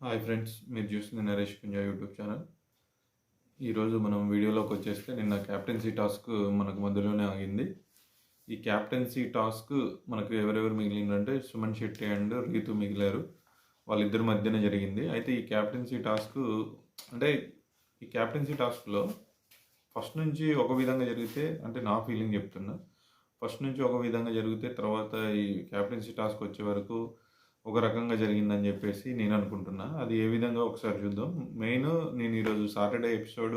Hi friends మీరు చూస్తుంది Naresh Punja YouTube channel. ఈరోజు మనం వీడియోలోకి వచ్చేస్తే నిన్న క్యాప్టెన్సీ టాస్క్ మనకు మధ్యలోనే ఆగింది. ఈ క్యాప్టెన్సీ టాస్క్ మనకు ఎవరెవరు మిగిలిందంటే సుమన్ శెట్టి అండ్ రీతు మిగిలారు. వాళ్ళిద్దరి మధ్యన జరిగింది. అయితే ఈ క్యాప్టెన్సీ టాస్క్ అంటే ఈ క్యాప్టెన్సీ టాస్క్లో ఫస్ట్ నుంచి ఒక విధంగా జరిగితే అంటే నా ఫీలింగ్ చెప్తున్నా ఫస్ట్ నుంచి ఒక విధంగా జరిగితే తర్వాత ఈ క్యాప్టెన్సీ టాస్క్ వచ్చే వరకు ఒక రకంగా జరిగిందని చెప్పేసి నేను అనుకుంటున్నా. అది ఏ విధంగా ఒకసారి చూద్దాం. మెయిన్ నేను ఈరోజు సాటర్డే ఎపిసోడ్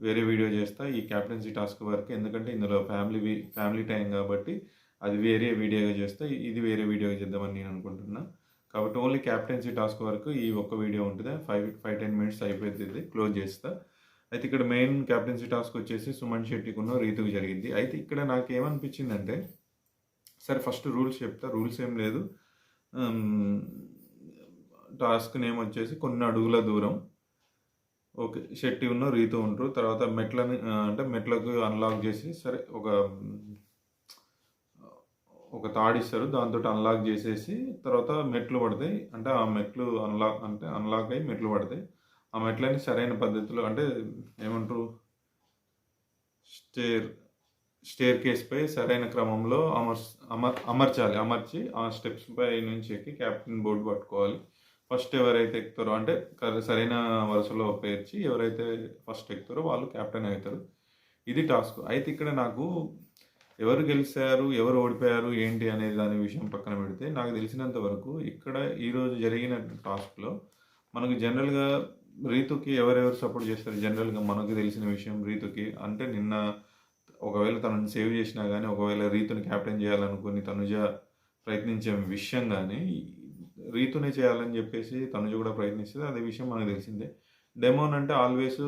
వేరే వీడియో చేస్తా. ఈ క్యాప్టెన్సీ టాస్క్ వరకు. ఎందుకంటే ఇందులో ఫ్యామిలీ ఫ్యామిలీ టైం కాబట్టి అది వేరే వీడియోగా చేస్తా. ఇది వేరే వీడియోగా చేద్దామని నేను అనుకుంటున్నా. కాబట్టి ఓన్లీ క్యాప్టెన్సీ టాస్క్ వరకు ఈ ఒక్క వీడియో ఉంటుంది. ఫైవ్ ఫైవ్ టెన్ మినిట్స్ అయిపోతుంది క్లోజ్ చేస్తా. అయితే ఇక్కడ మెయిన్ క్యాప్టెన్సీ టాస్క్ వచ్చేసి సుమన్ శెట్టికున్న రీతుకు జరిగింది. అయితే ఇక్కడ నాకు ఏమనిపించిందంటే సరే ఫస్ట్ రూల్స్ చెప్తా. రూల్స్ ఏం లేదు. టాస్క్ నేమ్ వచ్చేసి కొన్ని అడుగుల దూరం. ఓకే షెట్టి ఉన్న రీతు ఉంటారు తర్వాత మెట్లని అంటే మెట్లకు అన్లాక్ చేసి సరే ఒక ఒక తాడిస్తారు దాంతో అన్లాక్ చేసేసి తర్వాత మెట్లు పడతాయి. అంటే ఆ మెట్లు అన్లాక్ అంటే అన్లాక్ అయ్యి మెట్లు పడతాయి. ఆ మెట్లని సరైన పద్ధతిలో అంటే ఏమంటారు? స్టేర్ స్టేర్ కేస్ పై సరైన క్రమంలో అమర్ అమర్ అమర్చాలి అమర్చి ఆ స్టెప్స్ పై నుంచి ఎక్కి క్యాప్టెన్ బోర్డు పట్టుకోవాలి. ఫస్ట్ ఎవరైతే ఎక్కుతారో అంటే సరైన వరుసలో పేర్చి ఎవరైతే ఫస్ట్ ఎక్కుతారో వాళ్ళు క్యాప్టెన్ అవుతారు. ఇది టాస్క్. అయితే ఇక్కడ నాకు ఎవరు గెలిచారు ఎవరు ఓడిపోయారు ఏంటి అనేది దాని విషయం పక్కన పెడితే నాకు తెలిసినంత వరకు ఇక్కడ ఈరోజు జరిగిన టాస్క్లో మనకు జనరల్గా రీతుకి ఎవరెవరు సపోర్ట్ చేస్తారు? జనరల్గా మనకు తెలిసిన విషయం రీతుకి అంటే నిన్న ఒకవేళ తనని సేవ్ చేసినా కానీ ఒకవేళ రీతుని క్యాప్టెన్ చేయాలనుకుని తనుజ ప్రయత్నించే విషయం కానీ రీతునే చేయాలని చెప్పేసి తనుజ కూడా ప్రయత్నిస్తుంది. అదే విషయం మనకు తెలిసిందే. డెమోన్ అంటే ఆల్వేస్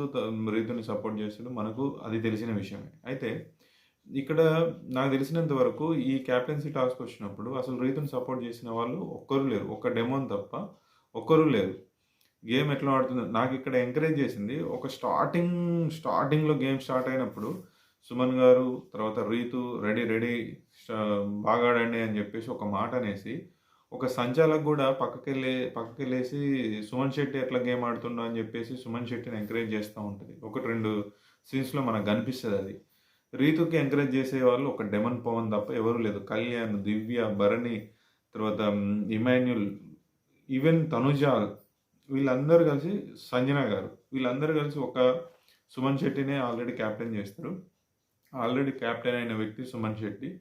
రీతుని సపోర్ట్ చేస్తాడు మనకు అది తెలిసిన విషయమే. అయితే ఇక్కడ నాకు తెలిసినంత వరకు ఈ క్యాప్టెన్సీ టాస్క్ వచ్చినప్పుడు అసలు రీతుని సపోర్ట్ చేసిన వాళ్ళు ఒక్కరు లేరు. ఒక్క డెమోన్ తప్ప ఒక్కరు లేరు. గేమ్ ఎట్లా ఆడుతుందో నాకు ఇక్కడ ఎంకరేజ్ చేసింది ఒక స్టార్టింగ్ స్టార్టింగ్లో గేమ్ స్టార్ట్ అయినప్పుడు సుమన్ గారు తర్వాత రీతు రెడీ రెడీ బాగా ఆడండి అని చెప్పేసి ఒక మాట అనేసి ఒక సంచాలకు కూడా పక్కకెళ్ళే పక్కకెళ్ళేసి సుమన్ శెట్టి ఎట్లా గేమ్ ఆడుతుండో అని చెప్పేసి సుమన్ శెట్టిని ఎంకరేజ్ చేస్తూ ఉంటుంది. ఒకటి రెండు సీన్స్లో మనకు కనిపిస్తుంది అది. రీతుకి ఎంకరేజ్ చేసే వాళ్ళు ఒక డెమన్ పవన్ తప్ప ఎవరు లేదు. కళ్యాణ్ దివ్య భరణి తర్వాత ఇమాన్యుల్ ఈవెన్ తనుజ వీళ్ళందరూ కలిసి సంజన గారు వీళ్ళందరూ కలిసి ఒక సుమన్ శెట్టినే ఆల్రెడీ క్యాప్టెన్ చేస్తారు. ఆల్రెడీ క్యాప్టెన్ అయిన వ్యక్తి సుమన్ శెట్టి.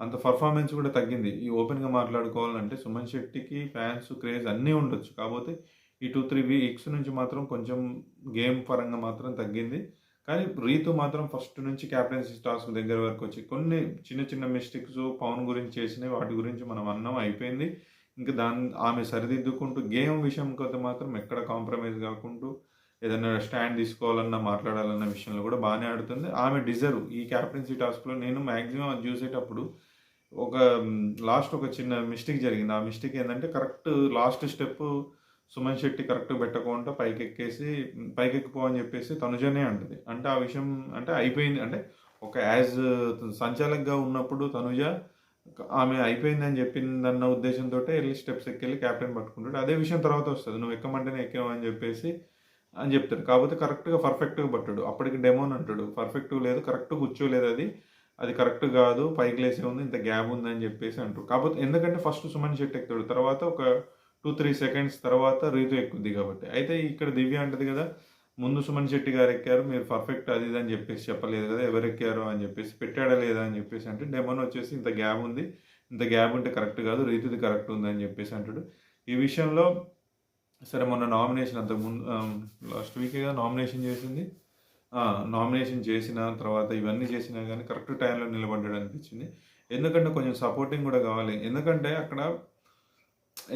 అంత పర్ఫార్మెన్స్ కూడా తగ్గింది. ఈ ఓపెన్గా మాట్లాడుకోవాలంటే సుమన్ శెట్టికి ఫ్యాన్స్ క్రేజ్ అన్నీ ఉండొచ్చు. కాకపోతే ఈ టూ త్రీ వీక్స్ నుంచి మాత్రం కొంచెం గేమ్ పరంగా మాత్రం తగ్గింది. కానీ రీతు మాత్రం ఫస్ట్ నుంచి క్యాప్టెన్సీ టాస్క్ దగ్గర వరకు వచ్చి కొన్ని చిన్న చిన్న మిస్టేక్స్ పవన్ గురించి చేసినవి వాటి గురించి మనం అన్నం అయిపోయింది. ఇంకా దాన్ని ఆమె సరిదిద్దుకుంటూ గేమ్ విషయం కొత్త మాత్రం ఎక్కడ కాంప్రమైజ్ కాకుండా ఏదైనా స్టాండ్ తీసుకోవాలన్నా మాట్లాడాలన్న విషయంలో కూడా బాగానే ఆడుతుంది. ఆమె డిజర్వ్. ఈ క్యాప్టెన్సీ టాస్క్లో నేను మ్యాక్సిమం అది చూసేటప్పుడు ఒక లాస్ట్ ఒక చిన్న మిస్టేక్ జరిగింది. ఆ మిస్టేక్ ఏంటంటే correct last step Suman Shetty correct పెట్టకుండా పైకి ఎక్కేసి పైకి ఎక్కిపో అని చెప్పేసి తనుజనే అంటది. అంటే ఆ విషయం అంటే అయిపోయింది. అంటే ఒక యాజ్ సంచాలకుగా ఉన్నప్పుడు తనుజ ఆమె అయిపోయింది అని చెప్పిందన్న ఉద్దేశంతో వెళ్ళి స్టెప్స్ ఎక్కెళ్ళి క్యాప్టెన్ పట్టుకుంటాడు. అదే విషయం తర్వాత వస్తుంది. నువ్వు ఎక్కమంటేనే ఎక్కావు అని చెప్పేసి అని చెప్తాడు. కాకపోతే కరెక్ట్గా పర్ఫెక్ట్గా పట్టాడు. అప్పటికి డెమోన్ అంటాడు. పర్ఫెక్ట్ లేదు కరెక్ట్ కూర్చోలేదు అది. అది కరెక్ట్ కాదు పైకి లేసే ఉంది ఇంత గ్యాప్ ఉందని చెప్పేసి అంటారు. కాకపోతే ఎందుకంటే ఫస్ట్ సుమన్ శెట్టి ఎక్కుతాడు. తర్వాత ఒక టూ త్రీ సెకండ్స్ తర్వాత రీతు ఎక్కుద్ది కాబట్టి. అయితే ఇక్కడ దివ్య అంటది కదా ముందు సుమన్ శెట్టి గారు ఎక్కారు మీరు పర్ఫెక్ట్ అది ఇది అని చెప్పేసి చెప్పలేదు కదా ఎవరు ఎక్కారు అని చెప్పేసి పెట్టాడా లేదా అని చెప్పేసి అంటే డెమోన్ వచ్చేసి ఇంత గ్యాప్ ఉంది ఇంత గ్యాప్ ఉంటే కరెక్ట్ కాదు రీతుది కరెక్ట్ ఉంది అని చెప్పేసి అంటాడు. ఈ విషయంలో సరే మొన్న నామినేషన్ అంతకు ముందు లాస్ట్ వీక్గా నామినేషన్ చేసింది. నామినేషన్ చేసిన తర్వాత ఇవన్నీ చేసినా కానీ కరెక్ట్ టైంలో నిలబడ్డాడు అనిపించింది. ఎందుకంటే కొంచెం సపోర్టింగ్ కూడా కావాలి. ఎందుకంటే అక్కడ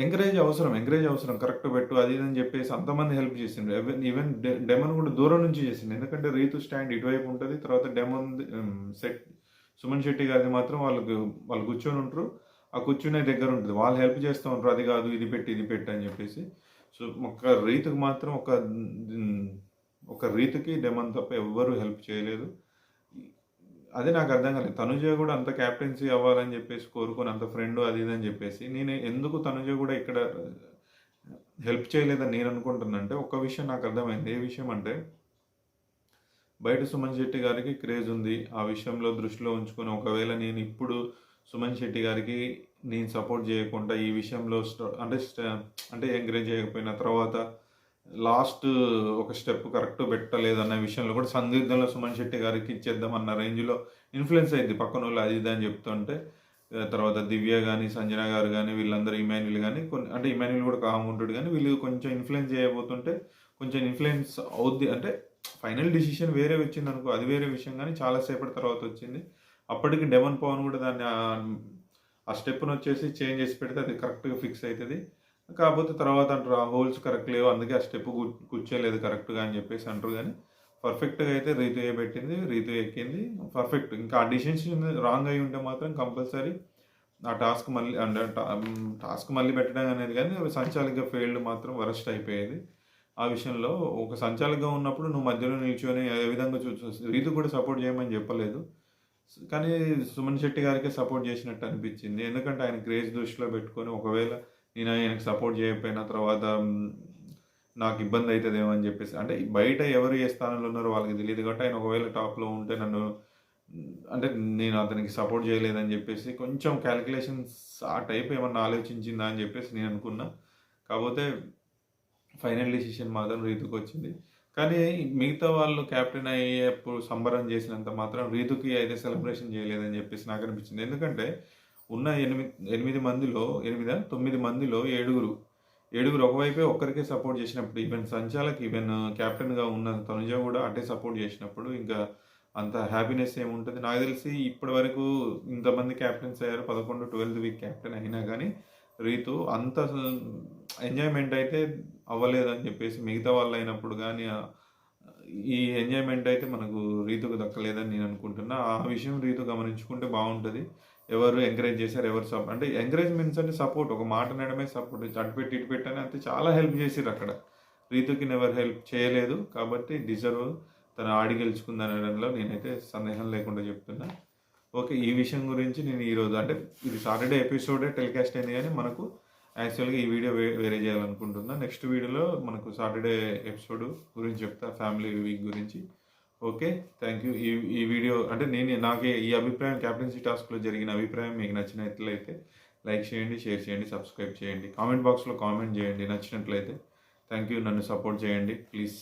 ఎంకరేజ్ అవసరం ఎంకరేజ్ అవసరం. కరెక్ట్ పెట్టు అది ఇది అని చెప్పేసి అంతమంది హెల్ప్ చేసిండు ఈవెన్ ఈవెన్ డెమన్ కూడా దూరం నుంచి చేసిండు. ఎందుకంటే రీతు స్టాండ్ ఇటువైపు ఉంటుంది తర్వాత డెమన్ సెట్ సుమన్ శెట్టి గారిది మాత్రం వాళ్ళకు వాళ్ళు కూర్చొని ఉంటారు. ఆ కూర్చునే దగ్గర ఉంటుంది. వాళ్ళు హెల్ప్ చేస్తూ ఉంటారు. అది కాదు ఇది పెట్టి ఇది పెట్టి అని చెప్పేసి. సో ఒక రీతికి మాత్రం ఒక ఒక రీతికి డెమన్ తప్ప ఎవ్వరూ హెల్ప్ చేయలేదు. అదే నాకు అర్థం కాలేదు. తనుజ కూడా అంత క్యాప్టెన్సీ అవ్వాలని చెప్పేసి కోరుకొని అంత ఫ్రెండ్ అది ఇది అని చెప్పేసి నేను ఎందుకు తనుజ కూడా ఇక్కడ హెల్ప్ చేయలేదని నేను అనుకుంటున్నా అంటే ఒక విషయం నాకు అర్థమైంది. ఏ విషయం అంటే బయట సుమన్ శెట్టి గారికి క్రేజ్ ఉంది. ఆ విషయంలో దృష్టిలో ఉంచుకొని ఒకవేళ నేను ఇప్పుడు సుమన్ శెట్టి గారికి నేను సపోర్ట్ చేయకుండా ఈ విషయంలో స్ట- అంటే అంటే ఎంకరేజ్ చేయకపోయిన తర్వాత లాస్ట్ ఒక స్టెప్ కరెక్ట్ పెట్టలేదన్న విషయంలో కూడా సందిగ్ధంలో సుమన్ శెట్టి గారికి ఇచ్చేద్దాం అన్న రేంజ్లో ఇన్ఫ్లుయెన్స్ అయింది. పక్కన వాళ్ళు అది ఇది అని చెప్తుంటే తర్వాత దివ్య కానీ సంజన గారు కానీ వీళ్ళందరూ ఇమాన్యుల్ కానీ కొన్ని అంటే ఇమాన్యుల్ కూడా కామ్ కానీ వీళ్ళు కొంచెం ఇన్ఫ్లుయెన్స్ చేయబోతుంటే కొంచెం ఇన్ఫ్లుయెన్స్ అవుద్ది. అంటే ఫైనల్ డిసిషన్ వేరే వచ్చింది అనుకో అది వేరే విషయం కానీ చాలాసేపటి తర్వాత వచ్చింది. అప్పటికి డెమన్ పవన్ కూడా దాన్ని ఆ- స్టెప్ను వచ్చేసి చేంజ్ చేసి పెడితే అది కరెక్ట్గా ఫిక్స్ అవుతుంది కాకపోతే తర్వాత అంటారు ఆ హోల్స్ కరెక్ట్ లేవు అందుకే ఆ స్టెప్ కూర్చోలేదు కరెక్ట్గా అని చెప్పేసి అంటారు కానీ పర్ఫెక్ట్గా అయితే రీతు వేయబెట్టింది పెట్టింది రీతు ఎక్కింది పర్ఫెక్ట్. ఇంకా ఆ డిసిషన్ రాంగ్ అయి ఉంటే మాత్రం కంపల్సరీ ఆ టాస్క్ మళ్ళీ అంటే టాస్క్ మళ్ళీ పెట్టడం అనేది కానీ సంచాలిక ఫెయిల్డ్ మాత్రం వరస్ట్ అయిపోయేది. ఆ విషయంలో ఒక సంచాలకగా ఉన్నప్పుడు నువ్వు మధ్యలో నిల్చొని ఏ విధంగా చూ రీతు కూడా సపోర్ట్ చేయమని చెప్పలేదు. కానీ సుమన్ శెట్టి గారికి సపోర్ట్ చేసినట్టు అనిపించింది. ఎందుకంటే ఆయన క్రేజ్ దృష్టిలో పెట్టుకొని ఒకవేళ నేను ఆయనకు సపోర్ట్ చేయకపోయిన తర్వాత నాకు ఇబ్బంది అవుతుందేమో అని చెప్పేసి అంటే బయట ఎవరు ఏ స్థానంలో ఉన్నారో వాళ్ళకి తెలియదు కాబట్టి ఆయన ఒకవేళ టాప్లో ఉంటే నన్ను అంటే నేను అతనికి సపోర్ట్ చేయలేదని చెప్పేసి కొంచెం క్యాలిక్యులేషన్స్ ఆ టైప్ ఏమన్నా ఆలోచించిందా అని చెప్పేసి నేను అనుకున్నా. కాకపోతే ఫైనల్ డిసిషన్ మాత్రం రీతుకు వచ్చింది కానీ మిగతా వాళ్ళు కెప్టెన్ అయ్యేప్పుడు సంబరం చేసినంత మాత్రం రీతుకి అయితే సెలబ్రేషన్ చేయలేదని చెప్పేసి నాకు అనిపించింది. ఎందుకంటే ఉన్న ఎనిమిది ఎనిమిది మందిలో ఎనిమిది? తొమ్మిది మందిలో ఏడుగురు. ఏడుగురు ఒకవైపే ఒక్కరికే సపోర్ట్ చేసినప్పుడు ఈవెన్ సంచాలక్ ఈవెన్ కెప్టెన్గా ఉన్న తనుజ కూడా అటే సపోర్ట్ చేసినప్పుడు ఇంకా అంత హ్యాపీనెస్ ఏముంటుంది నాకు తెలిసి ఇప్పటి వరకు ఇంతమంది క్యాప్టెన్స్ అయ్యారు. పదకొండు ట్వెల్త్ వీక్ క్యాప్టెన్ అయినా కానీ రీతు అంత ఎంజాయ్మెంట్ అయితే అవ్వలేదని చెప్పేసి మిగతా వాళ్ళు అయినప్పుడు కానీ ఈ ఎంజాయ్మెంట్ అయితే మనకు రీతుకు దక్కలేదని నేను అనుకుంటున్నా. ఆ విషయం రీతు గమనించుకుంటే బాగుంటుంది. ఎవరు ఎంకరేజ్ చేశారు ఎవరు సపోర్ట్ అంటే ఎంకరేజ్మెంట్స్ అంటే సపోర్ట్ ఒక మాట అనడమే సపోర్ట్ అటు పెట్టి ఇటు పెట్టని అంతే చాలా హెల్ప్ చేసిర్రు అక్కడ. రీతుకి ఎవరు హెల్ప్ చేయలేదు కాబట్టి డిజర్వ్ తను ఆడి గెలుచుకుందనడంలో నేనైతే సందేహం లేకుండా చెప్తున్నా. ఓకే ఈ విషయం గురించి నేను ఈరోజు అంటే ఇది సాటర్డే ఎపిసోడే టెలికాస్ట్ అయింది కానీ మనకు యాక్చువల్గా ఈ వీడియో వే వేరే చేయాలనుకుంటున్నా. నెక్స్ట్ వీడియోలో మనకు సాటర్డే ఎపిసోడ్ గురించి చెప్తా ఫ్యామిలీ వీక్ గురించి. ఓకే థ్యాంక్ యూ ఈ ఈ వీడియో అంటే నేను నాకు ఈ అభిప్రాయం క్యాప్టెన్సీ టాస్క్లో జరిగిన అభిప్రాయం మీకు నచ్చినట్లయితే లైక్ చేయండి షేర్ చేయండి సబ్స్క్రైబ్ చేయండి. కామెంట్ బాక్స్లో కామెంట్ చేయండి నచ్చినట్లయితే. థ్యాంక్ యూ నన్ను సపోర్ట్ చేయండి. ప్లీజ్